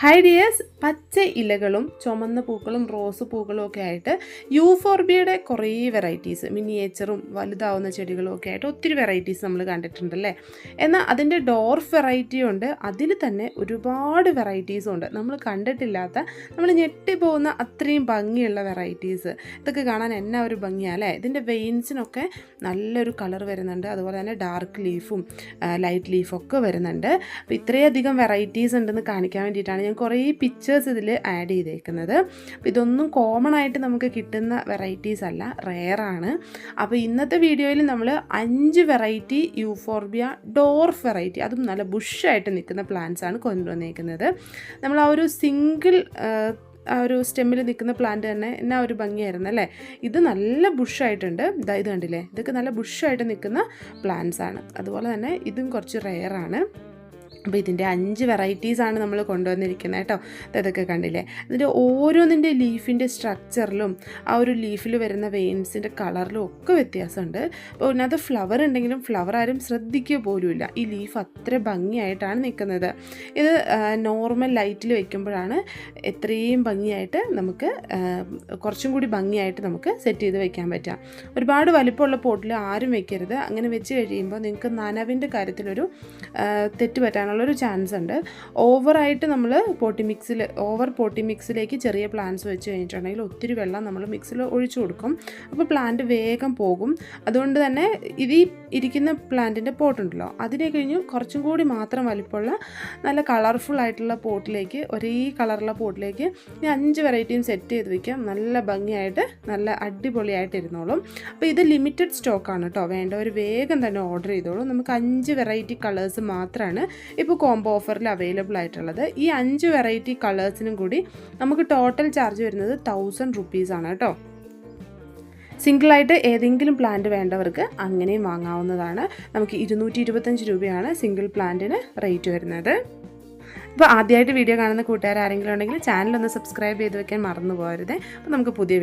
Hi dears പച്ച ഇലകളും ചുമന്ന പൂക്കളും റോസ് പൂക്കളും ഒക്കെ ആയിട്ട് യൂഫോർബിയയുടെ കുറേ വെറൈറ്റീസ് മിനിയേച്ചറും വലുതാവുന്ന ചെടികളും ഒക്കെ ആയിട്ട് ഒത്തിരി വെറൈറ്റീസ് നമ്മൾ കണ്ടിട്ടുണ്ടല്ലേ? എന്നാൽ അതിന്റെ ഡോർഫ് വെറൈറ്റി ഉണ്ട്. അതിൽ തന്നെ ഒരുപാട് വെറൈറ്റീസും ഉണ്ട്. നമ്മൾ കണ്ടിട്ടില്ലാത്ത നമ്മൾ ഞെട്ടിപ്പോകുന്ന അത്രയും ഭംഗിയുള്ള വെറൈറ്റീസ് ഇതൊക്കെ കാണാൻ എന്നാ ഒരു ഭംഗിയാണ് അല്ലേ? ഇതിന്റെ വെയിൻസിനൊക്കെ നല്ലൊരു കളർ വരുന്നുണ്ട്. അതുപോലെ തന്നെ ഡാർക്ക് ലീഫും ലൈറ്റ് ലീഫൊക്കെ വരുന്നുണ്ട്. അപ്പോൾ ഇത്രയധികം വെറൈറ്റീസ് ഉണ്ടെന്ന് കാണിക്കാൻ വേണ്ടിയിട്ടാണ് ഞാൻ കുറേ പിക്ചേഴ്സ് ഇതിൽ ആഡ് ചെയ്തേക്കുന്നത്. അപ്പോൾ ഇതൊന്നും കോമൺ ആയിട്ട് നമുക്ക് കിട്ടുന്ന വെറൈറ്റീസ് അല്ല റെയറാണ് അപ്പോൾ ഇന്നത്തെ വീഡിയോയിൽ നമ്മൾ അഞ്ച് വെറൈറ്റി യൂഫോർബിയ ഡോർഫ് വെറൈറ്റി അതും നല്ല ബുഷായിട്ട് നിൽക്കുന്ന പ്ലാന്റ്സ് ആണ് കൊണ്ടുവന്നേക്കുന്നത്. നമ്മൾ ആ ഒരു സിംഗിൾ ആ ഒരു സ്റ്റെമ്മിൽ നിൽക്കുന്ന പ്ലാന്റ് തന്നെ എന്നാ ഒരു ഭംഗിയായിരുന്നു അല്ലേ? ഇത് നല്ല ബുഷായിട്ടുണ്ട് ഇതാ ഇത് കണ്ടില്ലേ? ഇതൊക്കെ നല്ല ബുഷായിട്ട് നിൽക്കുന്ന പ്ലാന്റ്സ് ആണ്. അതുപോലെ തന്നെ ഇതും കുറച്ച് റെയറാണ് അപ്പോൾ ഇതിന്റെ അഞ്ച് വെറൈറ്റീസാണ് നമ്മൾ കൊണ്ടുവന്നിരിക്കുന്നത് കേട്ടോ. ഇതൊക്കെ കണ്ടില്ലേ? അതിന്റെ ഓരോന്നിന്റെ ലീഫിന്റെ സ്ട്രക്ചറിലും ആ ഒരു ലീഫിൽ വരുന്ന വെയിൻസിന്റെ കളറിലും ഒക്കെ വ്യത്യാസമുണ്ട്. അപ്പോൾ ഇതിനകത്ത് ഫ്ലവർ ഉണ്ടെങ്കിലും ഫ്ലവർ ആരും ശ്രദ്ധിക്കുക പോലുമില്ല. ഈ ലീഫ് അത്ര ഭംഗിയായിട്ടാണ് നിൽക്കുന്നത്. ഇത് നോർമൽ ലൈറ്റിൽ വെക്കുമ്പോഴാണ് എത്രയും ഭംഗിയായിട്ട് നമുക്ക് കുറച്ചും കൂടി ഭംഗിയായിട്ട് നമുക്ക് സെറ്റ് ചെയ്ത് വെക്കാൻ പറ്റുക. ഒരുപാട് വലിപ്പമുള്ള പോട്ടിൽ ആരും വെക്കരുത്. അങ്ങനെ വെച്ച് കഴിയുമ്പോൾ നിങ്ങൾക്ക് നനവിന്റെ കാര്യത്തിലൊരു തെറ്റ് തെറ്റ് പറ്റാനുള്ളൊരു ചാൻസ് ഉണ്ട്. ഓവറായിട്ട് നമ്മൾ പോട്ടി മിക്സിൽ ഓവർ പോട്ടി മിക്സിലേക്ക് ചെറിയ പ്ലാന്റ്സ് വെച്ച് കഴിഞ്ഞിട്ടുണ്ടെങ്കിൽ ഒത്തിരി വെള്ളം നമ്മൾ മിക്സിൽ ഒഴിച്ചു കൊടുക്കും. അപ്പോൾ പ്ലാന്റ് വേഗം പോകും. അതുകൊണ്ട് തന്നെ ഇത് ഈ ഇരിക്കുന്ന പ്ലാന്റിന്റെ പോട്ടുണ്ടല്ലോ. അതിനെ കഴിഞ്ഞ് കുറച്ചും കൂടി മാത്രം വലിപ്പമുള്ള നല്ല കളർഫുൾ ആയിട്ടുള്ള പോട്ടിലേക്ക് ഒരേ കളറുള്ള പോട്ടിലേക്ക് ഞാൻ അഞ്ച് വെറൈറ്റിയും സെറ്റ് ചെയ്ത് വെക്കാം. നല്ല ഭംഗിയായിട്ട് നല്ല അടിപൊളിയായിട്ട് ഇരുന്നോളും. അപ്പോൾ ഇത് ലിമിറ്റഡ് സ്റ്റോക്കാണ് കേട്ടോ ഒരു വേഗം തന്നെ ഓർഡർ ചെയ്തോളൂ. നമുക്ക് അഞ്ച് വെറൈറ്റി കളേഴ്സ് മാത്രമാണ് ഇപ്പോൾ കോംബോ ഓഫറിൽ അവൈലബിൾ ആയിട്ടുള്ളത്. ഈ അഞ്ച് വെറൈറ്റി കളേഴ്സിനും കൂടി നമുക്ക് ടോട്ടൽ ചാർജ് വരുന്നത് തൗസൻഡ് റുപ്പീസാണ് കേട്ടോ സിംഗിളായിട്ട് ഏതെങ്കിലും പ്ലാന്റ് വേണ്ടവർക്ക് അങ്ങനെയും വാങ്ങാവുന്നതാണ്. നമുക്ക് ഇരുന്നൂറ്റി ഇരുപത്തഞ്ച് രൂപയാണ് സിംഗിൾ പ്ലാന്റിന് റേറ്റ് വരുന്നത്. അപ്പോൾ ആദ്യമായിട്ട് വീഡിയോ കാണുന്ന കൂട്ടുകാർ ആരെങ്കിലും ഉണ്ടെങ്കിൽ ചാനൽ ഒന്ന് സബ്സ്ക്രൈബ് ചെയ്ത് വെക്കാൻ മറന്നു പോകരുത്. അപ്പോൾ നമുക്ക് പുതിയ